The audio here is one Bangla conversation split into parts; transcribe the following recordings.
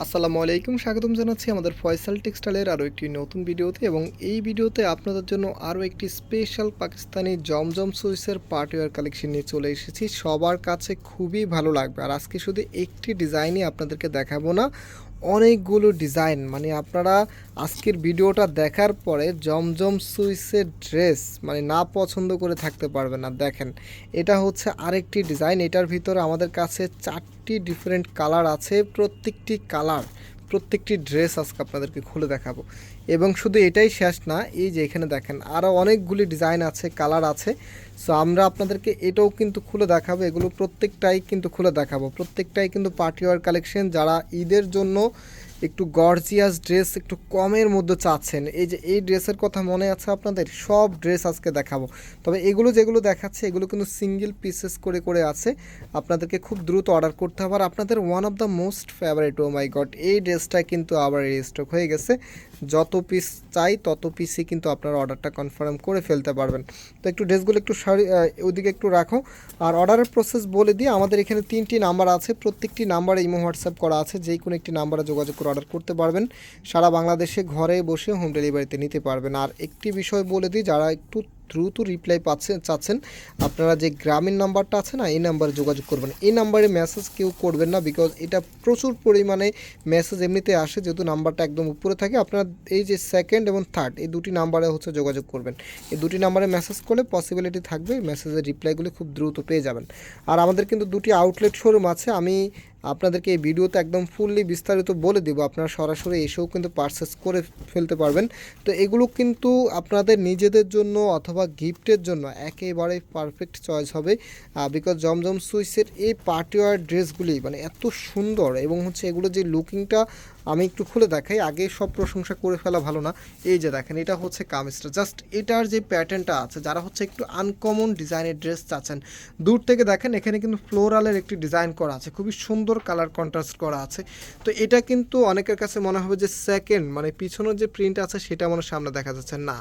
আসসালামু আলাইকুম, স্বাগতম জানাচ্ছি আমাদের ফয়সাল টেক্সটাইলের আরও একটি নতুন ভিডিওতে এবং এই ভিডিওতে আপনাদের জন্য আরও একটি স্পেশাল পাকিস্তানি জমজম সুইসের পার্টিওয়ার কালেকশন নিয়ে চলে এসেছি। সবার কাছে খুবই ভালো লাগবে। আর আজকে শুধু একটি ডিজাইনই আপনাদেরকে দেখাবো না অনেকগুলো ডিজাইন। মানে আপনারা আজকের ভিডিওটা দেখার পরে জমজম সুইসের ড্রেস মানে না পছন্দ করে থাকতে পারবেন না। দেখেন, এটা হচ্ছে আরেকটি ডিজাইন। এটার ভিতরে আমাদের কাছে চারটি ডিফারেন্ট কালার আছে। প্রত্যেকটি কালার প্রত্যেকটি ড্রেস আজকে আপনাদেরকে খুলে দেখাবো। এবং শুধু এটাই শেষ না, এই যে এখানে দেখেন আরও অনেকগুলি ডিজাইন আছে, কালার আছে। সো আমরা আপনাদেরকে এটাও কিন্তু খুলে দেখাবো, এগুলো প্রত্যেকটাই কিন্তু খুলে দেখাবো। প্রত্যেকটাই কিন্তু পার্টিওয়ার কালেকশন যারা ঈদের জন্য একটু গর্জিয়াস ড্রেস একটু কমের মধ্যে চাচ্ছেন। এই যে এই ড্রেসের কথা মনে আছে আপনাদের? সব ড্রেস আজকে দেখাবো। তবে এগুলো যেগুলো দেখাচ্ছে এগুলো কিন্তু সিঙ্গেল পিসেস করে করে আছে। আপনাদেরকে খুব দ্রুত অর্ডার করতে হবে। আর আপনাদের one of the most favourite oh my god এই ড্রেসটা কিন্তু আবার রিস্টক হয়ে গেছে। যত পিস চাই তত পিসই কিন্তু আপনারা অর্ডারটা কনফার্ম করে ফেলতে পারবেন। তো একটু ড্রেসগুলো একটু সারি আহ, ওইদিকে একটু রাখো। আর অর্ডারের প্রসেস বলে দিই আমাদের এখানে তিনটি নাম্বার আছে। প্রত্যেকটি নাম্বারে ইমো হোয়াটসঅ্যাপ করা আছে। যেই কোনো একটি নাম্বারে যোগাযোগ করে অর্ডার করতে পারবেন। সারা বাংলাদেশে ঘরে বসে হোম ডেলিভারিতে নিতে পারবেন। আর একটি বিষয় বলে দিই, যারা একটু দ্রুত রিপ্লাই পাচ্ছেন, চাচ্ছেন, আপনারা যে গ্রামীণ নাম্বারটা আছে না, এই নাম্বারে যোগাযোগ করবেন। এই নাম্বারে মেসেজ কেউ করবেন না বিকজ এটা প্রচুর পরিমাণে মেসেজ এমনিতে আসে, যেহেতু নাম্বারটা একদম উপরে থাকে। আপনারা এই যে সেকেন্ড এবং থার্ড এই দুটি নাম্বারে হচ্ছে যোগাযোগ করবেন। এই দুটি নাম্বারে মেসেজ করলে পসিবিলিটি থাকবে মেসেজের রিপ্লাইগুলি খুব দ্রুত পেয়ে যাবেন। আর আমাদের কিন্তু দুটি আউটলেট শোরুম আছে। আমি আপনাদেরকে এই ভিডিওতে একদম ফুললি বিস্তারিত বলে দেবো। আপনারা সরাসরি এসেও কিন্তু পারচেস করে ফেলতে পারবেন। তো এগুলো কিন্তু আপনাদের নিজেদের জন্য অথবা গিফটের জন্য একেবারে পারফেক্ট চয়েস হবে। বিকজ জমজম সুইসের এই পার্টিওয়ার ড্রেসগুলি মানে এত সুন্দর এবং হচ্ছে এগুলো যে লুকিংটা আমি একটু খুলে দেখাই। আগে সব প্রশংসা করে ফেলা ভালো না। এই যে দেখেন, এটা হচ্ছে কামিজটা। জাস্ট এটার যে প্যাটার্নটা আছে, যারা হচ্ছে একটু আনকমন ডিজাইনের ড্রেস চাচ্ছেন, দূর থেকে দেখেন, এখানে কিন্তু ফ্লোরালের একটি ডিজাইন করা আছে। খুবই সুন্দর কালার কন্ট্রাস্ট করা আছে। তো এটা কিন্তু অনেকের কাছে মনে হবে যে সেকেন্ড মানে পিছনের যে প্রিন্ট আছে, সেটা মনে সামনে দেখা যাচ্ছে না।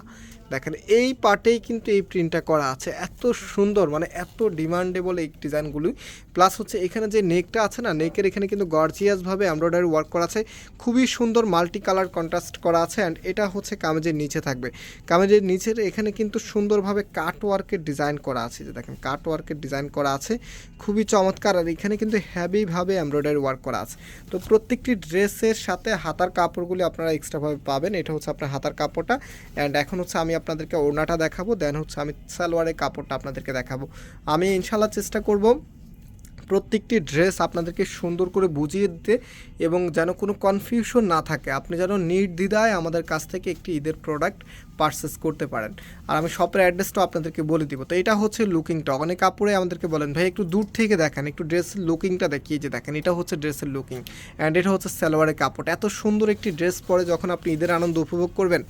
দেখেন, এই পার্টেই কিন্তু এই প্রিন্টটা করা আছে। এত সুন্দর মানে এত ডিমান্ডেবল এই ডিজাইনগুলি। প্লাস হচ্ছে এখানে যে নেকটা আছে না নেকের এখানে কিন্তু গর্জিয়াসভাবে এমব্রয়ডারি ওয়ার্ক করা আছে। খুবই সুন্দর মাল্টি কালার কন্ট্রাস্ট করা আছে অ্যান্ড এটা হচ্ছে কামেজের নিচে থাকবে। কামেজের নিচের এখানে কিন্তু সুন্দরভাবে কাট ওয়ার্কের ডিজাইন করা আছে। যে দেখেন কাট ওয়ার্কের ডিজাইন করা আছে। খুবই চমৎকার আর এখানে কিন্তু হ্যাভিভাবে এমব্রয়ডারি ওয়ার্ক করা আছে। তো প্রত্যেকটি ড্রেসের সাথে হাতার কাপড়গুলি আপনারা এক্সট্রাভাবে পাবেন। এটা হচ্ছে আপনার হাতার কাপড়টা। অ্যান্ড এখন হচ্ছে আমি আপনাদেরকে ওড়নাটা দেখাবো দেন হচ্ছে আমি সালোয়ারের কাপড়টা আপনাদেরকে দেখাবো। আমি ইনশাল্লাহ চেষ্টা করব প্রত্যেকটি ড্রেস আপনাদেরকে সুন্দর করে বুঝিয়ে দিতে এবং যেন কোনো কনফিউশন না থাকে। আপনি যেন নির্দ্বিধায় আমাদের কাছ থেকে একটি ঈদের প্রোডাক্ট পারচেস করতে পারেন। আর আমি শপের অ্যাড্রেসটাও আপনাদেরকে বলে দিব। তো এটা হচ্ছে লুকিংটা অনেক কাপড়ে আমাদেরকে বলেন, ভাই, একটু দূর থেকে দেখেন, একটু ড্রেসের লুকিংটা দেখিয়ে যে দেখেন, এটা হচ্ছে ড্রেসের লুকিং অ্যান্ড এটা হচ্ছে সালোয়ারের কাপড় এত সুন্দর একটি ড্রেস পরে যখন আপনি ঈদের আনন্দ উপভোগ করবেন,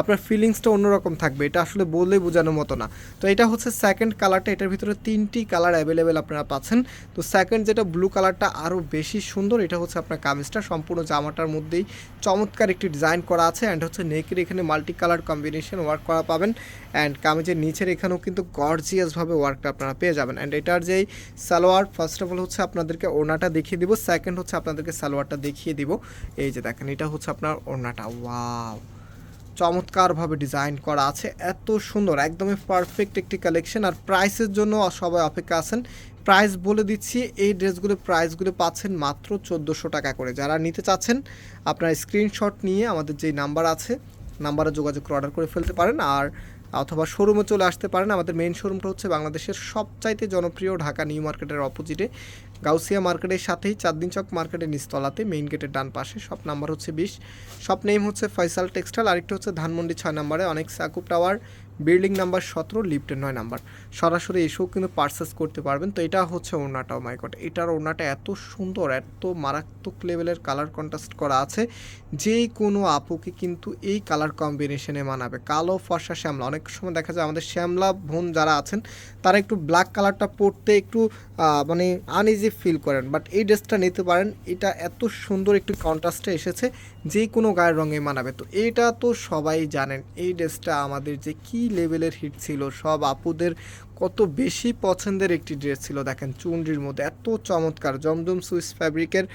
আপনার ফিলিংসটা অন্যরকম থাকবে। এটা আসলে বললে বোঝানোর মতো না। তো এটা হচ্ছে সেকেন্ড কালারটা এটার ভিতরে তিনটি কালার অ্যাভেলেবেল আপনারা পাচ্ছেন। তো সেকেন্ড যেটা ব্লু কালারটা আরও বেশি সুন্দর, এটা হচ্ছে আপনার কামিজটা। সম্পূর্ণ জামাটার মধ্যেই চমৎকার একটি ডিজাইন করা আছে অ্যান্ড হচ্ছে নেকের এখানে মাল্টি কালার কম্বিনেশন ওয়ার্ক করা পাবেন অ্যান্ড কামিজের নিচের এখানেও কিন্তু গর্জিয়াসভাবে ওয়ার্কটা আপনারা পেয়ে যাবেন। অ্যান্ড এটার যেই সালোয়ার ফার্স্ট অফ অল হচ্ছে আপনাদেরকে ওড়নাটা দেখিয়ে দিব সেকেন্ড হচ্ছে আপনাদেরকে সালোয়ারটা দেখিয়ে দিব। এই যে দেখেন, এটা হচ্ছে আপনার ওড়নাটা ওয়াও চমৎকারভাবে ডিজাইন করা আছে, এত সুন্দর, একদমই পারফেক্ট একটি কালেকশন আর প্রাইসের জন্য সবাই অপেক্ষা আছেন। প্রাইস বলে দিচ্ছি, এই ড্রেসগুলো প্রাইসগুলো পাচ্ছেন মাত্র চোদ্দোশো টাকা করে। যারা নিতে চাচ্ছেন, আপনার স্ক্রিনশট নিয়ে আমাদের যে নাম্বার আছে, নাম্বারে যোগাযোগ করে অর্ডার করে ফেলতে পারেন আর অথবা শোরুমে চলে আসতে পারেন। আমাদের মেন শোরুমটা হচ্ছে বাংলাদেশের সবচাইতে জনপ্রিয় ঢাকা নিউ মার্কেটের অপোজিটে গাউসিয়া মার্কেটের সাথেই চাঁদদিন চক মার্কেটের নিচতলাতে মেইন গেটের ডান পাশে শপ নাম্বার হচ্ছে বিশ। শপ নেম হচ্ছে ফয়সাল টেক্সটাইল আরেকটা হচ্ছে ধানমন্ডি ছয় নম্বরে, অনেক সাকুব টাওয়ার বিল্ডিং নাম্বার সতেরো লিফটের নয় নাম্বার। সরাসরি এসেও কিন্তু পার্সেস করতে পারবেন। তো এটা হচ্ছে ওড়নাটা মাইকট এটার ওড়নাটা এত সুন্দর, এত মারাত্মক লেভেলের কালার কন্ট্রাস্ট করা আছে। যে কোনো আপুকে কিন্তু এই কালার কম্বিনেশনে মানাবে। কালো, ফর্সা, শ্যামলা। অনেক সময় দেখা যায় আমাদের শ্যামলা বোন যারা আছেন, তারা একটু ব্ল্যাক কালারটা পরতে একটু মানে আনইজি ফিল করেন বাট এই ড্রেসটা নিতে পারেন, এটা এত সুন্দর একটি কন্ট্রাস্টে এসেছে, যে কোনো গায়ের রঙে মানাবে। তো এটা তো সবাই জানেন, এই ড্রেসটা আমাদের যে কি লেভেলের হিট ছিল, সব আপুদের কত বেশি পছন্দের একটি ড্রেস ছিল। দেখেন, চুনরির মধ্যে এত চমৎকার, জমজম সুইস ফ্যাব্রিকের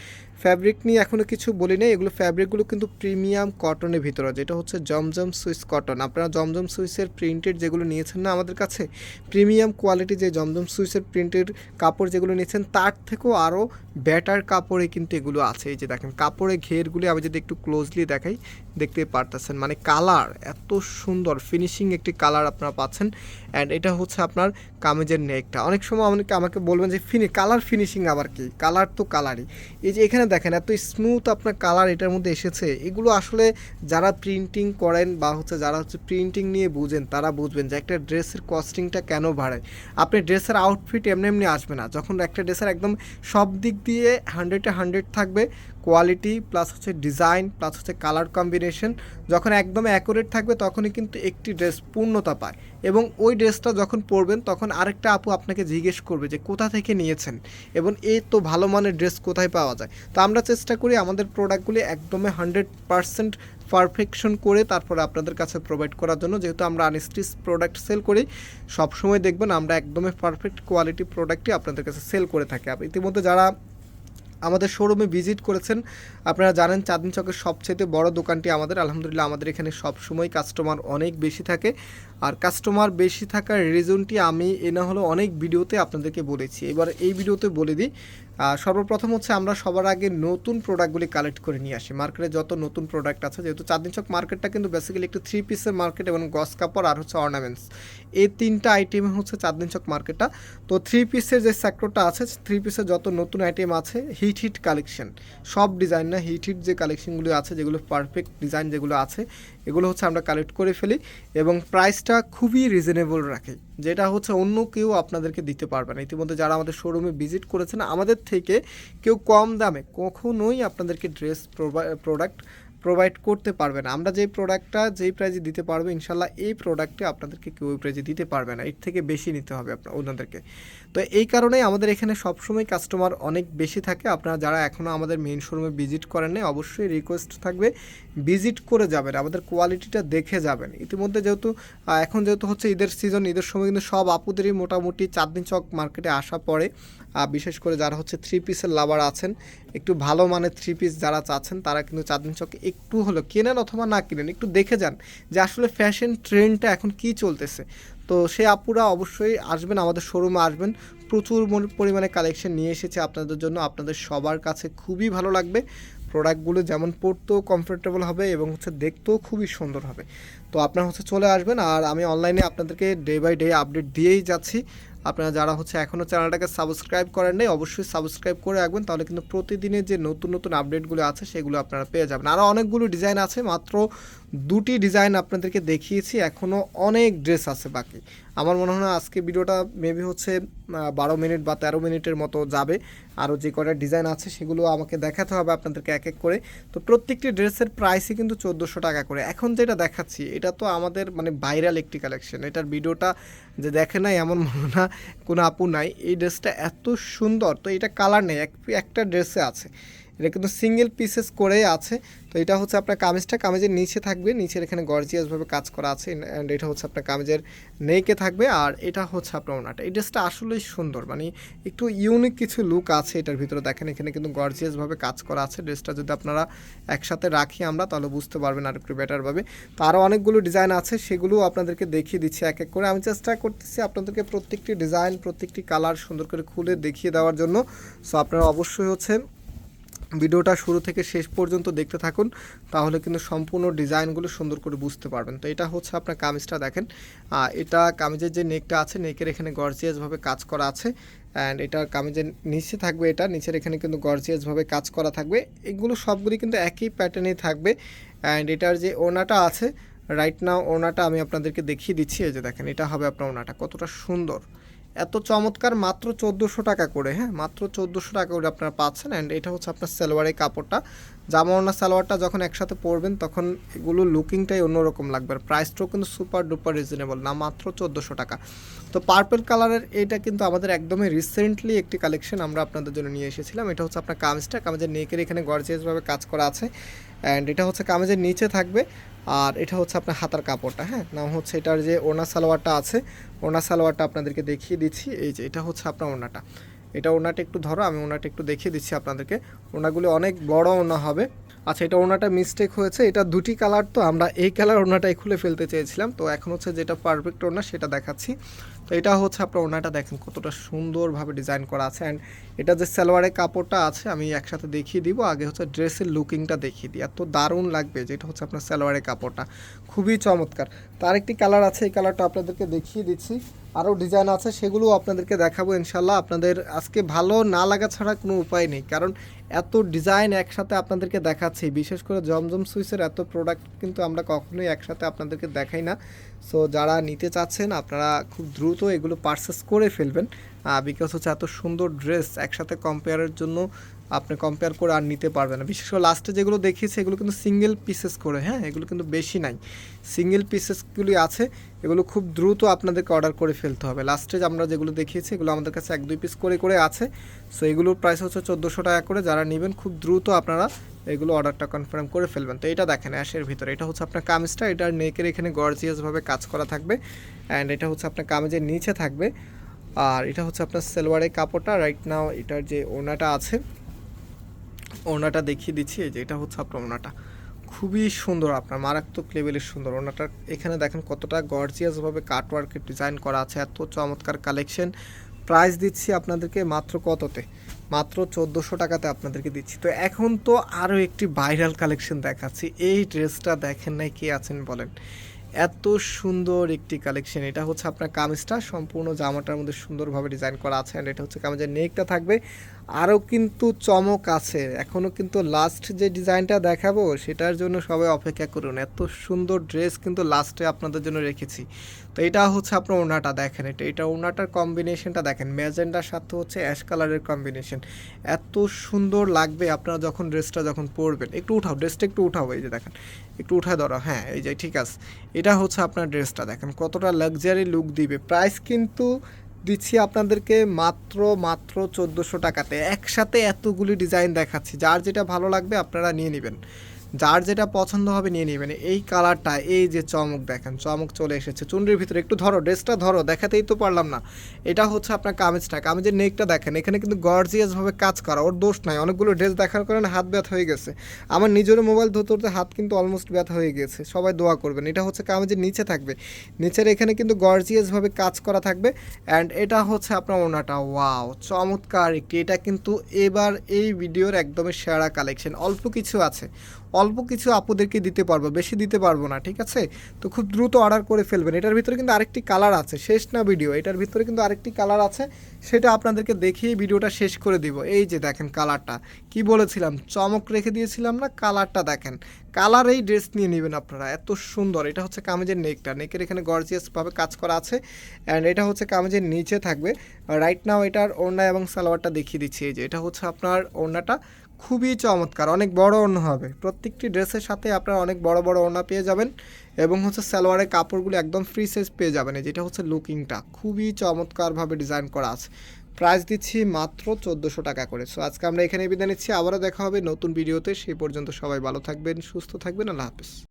ফ্যাব্রিক নিয়ে এখনও কিছু বলি নেই। এগুলো ফ্যাব্রিকগুলো কিন্তু প্রিমিয়াম কটনের ভিতরে যেটা হচ্ছে জমজম সুইস কটন। আপনারা জমজম সুইসের প্রিন্টেড যেগুলো নিয়েছেন না আমাদের কাছে, প্রিমিয়াম কোয়ালিটি যে জমজম সুইসের প্রিন্টেড কাপড় যেগুলো নিয়েছেন, তার থেকেও আরও বেটার কাপড়ে কিন্তু এগুলো আছে। এই যে দেখেন কাপড়ের ঘেরগুলি আমি যদি একটু ক্লোজলি দেখাই, দেখতে পারতেছেন। মানে কালার এত সুন্দর ফিনিশিং একটি কালার আপনারা পাচ্ছেন। অ্যান্ড এটা হচ্ছে আপনার কামেজের নেকটা অনেক সময় অনেকে আমাকে বলবেন যে, ফিনি, কালার ফিনিশিং আবার কি? কালার তো কালারই। এই যে এখানে দেখেন, এত স্মুথ আপনার কালার এটার মধ্যে এসেছে। এগুলো আসলে যারা প্রিন্টিং করেন বা হচ্ছে যারা হচ্ছে প্রিন্টিং নিয়ে বুঝেন, তারা বুঝবেন যে একটা ড্রেসের কস্টিংটা কেন বাড়ায় আপনি ড্রেসের আউটফিট এমনি এমনি আসবে না। যখন একটা ড্রেসের একদম সব দিক দিয়ে হান্ড্রেডে হান্ড্রেড থাকবে কোয়ালিটি প্লাস হচ্ছে ডিজাইন প্লাস হচ্ছে কালার কম্বিনেশন যখন একদম অ্যাকুরেট থাকবে তখনই কিন্তু একটি ড্রেস পূর্ণতা পায়। এবং ওই ড্রেসটা যখন পরবেন, তখন আরেকটা আপু আপনাকে জিজ্ঞেস করবে যে, কোথা থেকে নিয়েছেন? এবং এই তো ভালো মানের ড্রেস কোথায় পাওয়া যায়? তো আমরা চেষ্টা করি আমাদের প্রোডাক্টগুলি একদমই হান্ড্রেড পারসেন্ট পারফেকশন করে তারপরে আপনাদের কাছে প্রোভাইড করার জন্য। যেহেতু আমরা আনস্টিচ প্রোডাক্ট সেল করি, সবসময় দেখবেন আমরা একদমই পারফেক্ট কোয়ালিটি প্রোডাক্টই আপনাদের কাছে সেল করে থাকি। ইতিমধ্যে যারা আমাদের শোরুমে ভিজিট করেছেন। আপনারা জানেন চাঁদনি চকের সবচেয়ে বড় দোকানটি আমাদের। আলহামদুলিল্লাহ আমাদের এখানে সবসময় কাস্টমার অনেক বেশি থাকে। আর কাস্টমার বেশি থাকার রিজনটি আমি এ না হলো অনেক ভিডিওতে আপনাদেরকে বলেছি। এবার এই ভিডিওতে বলে দিই সর্বপ্রথম হচ্ছে আমরা সবার আগে নতুন প্রোডাক্টগুলি কালেক্ট করে নিয়ে আসি। মার্কেটে যত নতুন প্রোডাক্ট আছে, যেহেতু চাঁদনি চক মার্কেটটা কিন্তু বেসিক্যালি একটু থ্রি পিসের মার্কেট এবং গস কাপড় আর হচ্ছে অর্নামেন্টস এই তিনটা আইটেম হচ্ছে চাঁদনি চক মার্কেটটা তো থ্রি পিসের যে সেক্টরটা আছে থ্রি পিসের যত নতুন আইটেম আছে হিট হিট কালেকশন সব ডিজাইন না হিট হিট যে কালেকশনগুলো আছে, যেগুলো পারফেক্ট ডিজাইন যেগুলো আছে, এগুলো হচ্ছে আমরা কালেক্ট করে ফেলি এবং প্রাইসটা খুবই রিজনেবল রাখি। যেটা হচ্ছে অন্য কেউ আপনাদেরকে দিতে পারবে না। ইতিমধ্যে যারা আমাদের শোরুমে ভিজিট করেছেন, আমাদের থেকে কেউ কম দামে কখনোই আপনাদেরকে ড্রেস প্রোডাক্ট প্রোভাইড করতে পারবে না। আমরা যে প্রোডাক্টটা যেই প্রাইজে দিতে পারব, ইনশাল্লাহ এই প্রোডাক্টে আপনাদেরকে কেউ প্রাইজে দিতে পারবে না। এর থেকে বেশি নিতে হবে আপনার ওনাদেরকে। তো এই কারণেই আমাদের এখানে সবসময় কাস্টমার অনেক বেশি থাকে। আপনারা যারা এখনও আমাদের মেইন শোরুমে ভিজিট করেন নাই, অবশ্যই রিকোয়েস্ট থাকবে ভিজিট করে যাবেন, আমাদের কোয়ালিটিটা দেখে যাবেন। ইতিমধ্যে যেহেতু এখন যেহেতু হচ্ছে ঈদের সিজন ঈদের সময় কিন্তু সব আপুদেরই মোটামুটি চাঁদনি চক মার্কেটে আসা পড়ে। বিশেষ করে যারা হচ্ছে থ্রি পিসের লাভার আছেন, একটু ভালো মানের থ্রি পিস যারা চাচ্ছেন, তারা কিন্তু চাঁদনি চকে একটু হলো কেনেন অথবা না কিনেন, একটু দেখে যান যে আসলে ফ্যাশন ট্রেন্ডটা এখন কি চলতেছে। তো সে আপুরা অবশ্যই আসবেন, আমাদের শোরুমে আসবেন। প্রচুর পরিমাণে কালেকশন নিয়ে এসেছে আপনাদের জন্য। আপনাদের সবার কাছে খুবই ভালো লাগবে। প্রোডাক্টগুলো যেমন পরতেও কমফোর্টেবল হবে এবং হচ্ছে দেখতেও খুবই সুন্দর হবে। তো আপনারা হচ্ছে চলে আসবেন আর আমি অনলাইনে আপনাদেরকে ডে বাই ডে আপডেট দিয়েই যাচ্ছি। আপনারা যারা হচ্ছে এখনও চ্যানেলটাকে সাবস্ক্রাইব করেন নাই, অবশ্যই সাবস্ক্রাইব করে রাখবেন। তাহলে কিন্তু প্রতিদিনের যে নতুন নতুন আপডেটগুলো আছে, সেগুলো আপনারা পেয়ে যাবেন। আরও অনেকগুলো ডিজাইন আছে, মাত্র দুটি ডিজাইন আপনাদেরকে দেখিয়েছি এখনও অনেক ড্রেস আছে বাকি। আমার মনে হয় না আজকে ভিডিওটা মেবি হচ্ছে বারো মিনিট বা তেরো মিনিটের মতো যাবে। আরও যে কটা ডিজাইন আছে সেগুলো আমাকে দেখাতে হবে আপনাদেরকে এক এক করে। তো প্রত্যেকটি ড্রেসের প্রাইসই কিন্তু চোদ্দোশো টাকা করে। এখন যেটা দেখাচ্ছি, এটা তো আমাদের মানে ভাইরাল একটি কালেকশন এটার ভিডিওটা যে দেখে নাই, এমন মনে না কোনো আপু নাই। এই ড্রেসটা এত সুন্দর, তো এটা কালার নেই, এক একটা ড্রেসে আছে। এটা কিন্তু সিঙ্গেল পিসেস করেই আছে। তো এটা হচ্ছে আপনার কামিজটা, কামিজের নিচে থাকবে, নিচের এখানে গর্জিয়াসভাবে কাজ করা আছে অ্যান্ড এটা হচ্ছে আপনার কামিজের নেকে থাকবে, আর এটা হচ্ছে আপনার ওনাটা এই ড্রেসটা আসলেই সুন্দর মানে একটু ইউনিক কিছু লুক আছে এটার ভিতরে। দেখেন, এখানে কিন্তু গর্জিয়াসভাবে কাজ করা আছে। ড্রেসটা যদি আপনারা একসাথে রাখি আমরা, তাহলে বুঝতে পারবেন আর একটু বেটারভাবে তো আরও অনেকগুলো ডিজাইন আছে সেগুলো আপনাদেরকে দেখিয়ে দিচ্ছি এক এক করে। আমি চেষ্টা করতেছি আপনাদেরকে প্রত্যেকটি ডিজাইন প্রত্যেকটি কালার সুন্দর করে খুলে দেখিয়ে দেওয়ার জন্য। সো আপনারা অবশ্যই হচ্ছে ভিডিওটা শুরু থেকে শেষ পর্যন্ত দেখতে থাকুন, তাহলে কিন্তু সম্পূর্ণ ডিজাইনগুলো সুন্দর করে বুঝতে পারবেন। তো এটা হচ্ছে আপনার কামিজটা দেখেন। এটা কামিজের যে নেকটা আছে, নেকের এখানে গর্জিয়াসভাবে কাজ করা আছে। অ্যান্ড এটা কামিজের নিচে থাকবে এটা, নিচের এখানে কিন্তু গর্জিয়াসভাবে কাজ করা থাকবে। এগুলো সবগুলি কিন্তু একই প্যাটার্নেই থাকবে। অ্যান্ড এটার যে ওনাটা আছে রাইট নাও ওনাটা আমি আপনাদেরকে দেখিয়ে দিচ্ছি, এই যে দেখেন, এটা হবে আপনার ওনাটা, কতটা সুন্দর। এত চমৎকার মাত্র চোদ্দোশো টাকা করে হ্যাঁ? মাত্র চোদ্দোশো টাকা করে আপনারা পাচ্ছেন। অ্যান্ড এটা হচ্ছে আপনার সালোয়ারের কাপড়টা। জামা ওড়না সালোয়ারটা যখন একসাথে পরবেন, তখন এগুলো লুকিংটাই অন্যরকম লাগবে। আর প্রাইসটাও কিন্তু সুপার ডুপার রিজনেবল না মাত্র চোদ্দোশো টাকা। তো পার্পেল কালারের এটা কিন্তু আমাদের একদমই রিসেন্টলি একটি কালেকশন আমরা আপনাদের জন্য নিয়ে এসেছিলাম। এটা হচ্ছে আপনার কামিজটা। কামিজের নেকের এখানে গর্জিয়াসভাবে কাজ করা আছে। অ্যান্ড এটা হচ্ছে কামিজের নিচে থাকবে। আর এটা হচ্ছে আপনার হাতার কাপড়টা হ্যাঁ? নাম হচ্ছে এটার যে ওনা সালোয়ারটা আছে ওনা সালোয়ারটা আপনাদেরকে দেখিয়ে দিচ্ছি। এই যে এটা হচ্ছে আপনার ওনাটা এটা ওনাটা একটু ধরো, আমি ওনাটা একটু দেখিয়ে দিচ্ছি আপনাদেরকে। ওনাগুলি অনেক বড় ওনা হবে। আচ্ছা এটা ওনাটা মিস্টেক হয়েছে। এটা দুটি কালার তো, আমরা এই কালার ওনাটাই খুলে ফেলতে চেয়েছিলাম। তো এখন হচ্ছে যেটা পারফেক্ট ওনা, সেটা দেখাচ্ছি। তো এটা হচ্ছে আপনার ওনাটা দেখেন কতটা সুন্দরভাবে ডিজাইন করা আছে অ্যান্ড এটা যে সালোয়ারের কাপড়টা আছে, আমি একসাথে দেখিয়ে দিব। আগে হচ্ছে ড্রেসের লুকিংটা দেখিয়ে দিই। এত দারুণ লাগবে যেটা হচ্ছে আপনার সালোয়ারের কাপড়টা। খুবই চমৎকার। তার একটি কালার আছে, এই কালারটা আপনাদেরকে দেখিয়ে দিচ্ছি। আরও ডিজাইন আছে সেগুলো আপনাদেরকে দেখাবো ইনশাল্লাহ আপনাদের আজকে ভালো না লাগা ছাড়া কোনো উপায় নেই। কারণ এত ডিজাইন একসাথে আপনাদেরকে দেখাচ্ছি। বিশেষ করে জমজম সুইসের এত প্রোডাক্ট কিন্তু আমরা কখনোই একসাথে আপনাদেরকে দেখাই না। সো যারা নিতে চাচ্ছেন, আপনারা খুব দ্রুত এগুলো পারচেস করে ফেলবেন বিকজ হচ্ছে এত সুন্দর ড্রেস একসাথে কম্পেয়ারের জন্য আপনি কম্পেয়ার করে আর নিতে পারবেন না। বিশেষ করে লাস্টে যেগুলো দেখিয়েছি, এগুলো কিন্তু সিঙ্গেল পিসেস করে হ্যাঁ? এগুলো কিন্তু বেশি নাই। সিঙ্গেল পিসেসগুলি আছে, এগুলো খুব দ্রুত আপনাদেরকে অর্ডার করে ফেলতে হবে। লাস্টে আমরা যেগুলো দেখিয়েছি, এগুলো আমাদের কাছে এক দুই পিস করে করে আছে। সো এগুলোর প্রাইস হচ্ছে চোদ্দোশো টাকা করে। যারা নেবেন, খুব দ্রুত আপনারা এগুলো অর্ডারটা কনফার্ম করে ফেলবেন। তো এটা দেখেন, অ্যাশের ভিতরে। এটা হচ্ছে আপনার কামিজটা এটার নেকের এখানে গর্জিয়াসভাবে কাজ করা থাকবে। অ্যান্ড এটা হচ্ছে আপনার কামিজের নিচে থাকবে। আর এটা হচ্ছে আপনার সেলোয়ারের কাপড়টা। রাইট নাও এটার যে ওনাটা আছে, ওনাটা দেখিয়ে দিচ্ছি। যে এটা হচ্ছে আপনার ওনাটা। খুবই সুন্দর আপনার, মারাত্মক লেভেলের সুন্দর। ওনাটা এখানে দেখেন কতটা গর্জিয়াসভাবে কাটওয়ার্কের ডিজাইন করা আছে। এত চমৎকার কালেকশন প্রাইস দিচ্ছি আপনাদেরকে মাত্র কততে? মাত্র চোদ্দোশো টাকাতে আপনাদেরকে দিচ্ছি। তো এখন তো আরও একটি ভাইরাল কালেকশন দেখাচ্ছি। এই ড্রেসটা দেখেন নাই কে আছেন বলেন। এত সুন্দর একটি কালেকশন এটা হচ্ছে আপনার কামিজটা। সম্পূর্ণ জামাটার মধ্যে সুন্দরভাবে ডিজাইন করা আছে। অ্যান্ড এটা হচ্ছে কামিজের নেকটা থাকবে। আরও কিন্তু চমক আছে। এখনও কিন্তু লাস্ট যে ডিজাইনটা দেখাবো, সেটার জন্য সবাই অপেক্ষা করুন। এত সুন্দর ড্রেস কিন্তু লাস্টে আপনাদের জন্য রেখেছি। তো এটা হচ্ছে আপনার ওনাটা দেখেন। এটা এটা ওনাটার কম্বিনেশনটা দেখেন। ম্যাজেন্ডার সাথে হচ্ছে অ্যাশ কালারের কম্বিনেশন এত সুন্দর লাগবে আপনারা যখন ড্রেসটা যখন পরবেন। একটু উঠাও ড্রেসটা একটু উঠাও, এই যে দেখেন। একটু উঠায় ধরো হ্যাঁ এই যে ঠিক আছে। এটা হচ্ছে আপনার ড্রেসটা দেখেন। কতটা লাক্সারি লুক দিবে। প্রাইস কিন্তু দিচ্ছি আপনাদেরকে মাত্র মাত্র চোদ্দোশো টাকাতে। একসাথে এতগুলি ডিজাইন দেখাচ্ছি। যার যেটা ভালো লাগবে আপনারা নিয়ে নেবেন। যার যেটা পছন্দ হবে নিয়ে নেবেন। এই কালারটা, এই যে চমক দেখেন, চমক চলে এসেছে। চুনরির ভিতরে একটু ধরো, ড্রেসটা ধরো, দেখাতেই তো পারলাম না। এটা হচ্ছে আপনার কামিজটা। কামিজের নেকটা দেখেন, এখানে কিন্তু গর্জিয়াসভাবে কাজ করা, ওর দোষ নাই। অনেকগুলো ড্রেস দেখার কারণে হাত ব্যথা হয়ে গেছে। আমার নিজেরও মোবাইল ধরতে ধরতে হাত কিন্তু অলমোস্ট ব্যথা হয়ে গেছে। সবাই দোয়া করবেন। এটা হচ্ছে কামিজের নিচে থাকবে। নিচের এখানে কিন্তু গর্জিয়াসভাবে কাজ করা থাকবে। অ্যান্ড এটা হচ্ছে আপনার ওনাটা। ওয়াও চমৎকার একটি। এটা কিন্তু এবার এই ভিডিওর একদমই সেরা কালেকশন অল্প কিছু আছে। অল্প কিছু আপুদেরকে দিতে পারব, বেশি দিতে পারব না, ঠিক আছে? তো খুব দ্রুত অর্ডার করে ফেলবেন। এটার ভিতরে কিন্তু আরেকটি কালার আছে, শেষ না ভিডিও এটার ভিতরে কিন্তু আরেকটি কালার আছে, সেটা আপনাদেরকে দেখিয়ে ভিডিওটা শেষ করে দিব। এই যে দেখেন কালারটা কি বলেছিলাম? চমক রেখে দিয়েছিলাম না? কালারটা দেখেন। কালার এই ড্রেস নিয়ে নেবেন আপনারা, এত সুন্দর। এটা হচ্ছে কামিজের নেকটা নেকের এখানে গর্জিয়াসভাবে কাজ করা আছে অ্যান্ড এটা হচ্ছে কামিজের নিচে থাকবে। রাইট নাও এটার ওড়না এবং সালোয়ারটা দেখিয়ে দিচ্ছি। এই যে, এটা হচ্ছে আপনার ওড়নাটা। খুবই চমৎকার, অনেক বড় ওড়না হবে। প্রত্যেকটি ড্রেসের সাথে আপনারা অনেক বড় বড় ওড়না পেয়ে যাবেন এবং হচ্ছে সালোয়ারের কাপড়গুলো একদম ফ্রি সাইজ পেয়ে যাবেন। যেটা হচ্ছে লুকিংটা খুবই চমৎকারভাবে ডিজাইন করা আছে। প্রাইস দিচ্ছি মাত্র চোদ্দোশো টাকা করে। সো আজকে আমরা এখানে বিদায় নিচ্ছি। আবারও দেখা হবে নতুন ভিডিওতে সেই পর্যন্ত সবাই ভালো থাকবেন, সুস্থ থাকবেন। আল্লাহ হাফিজ।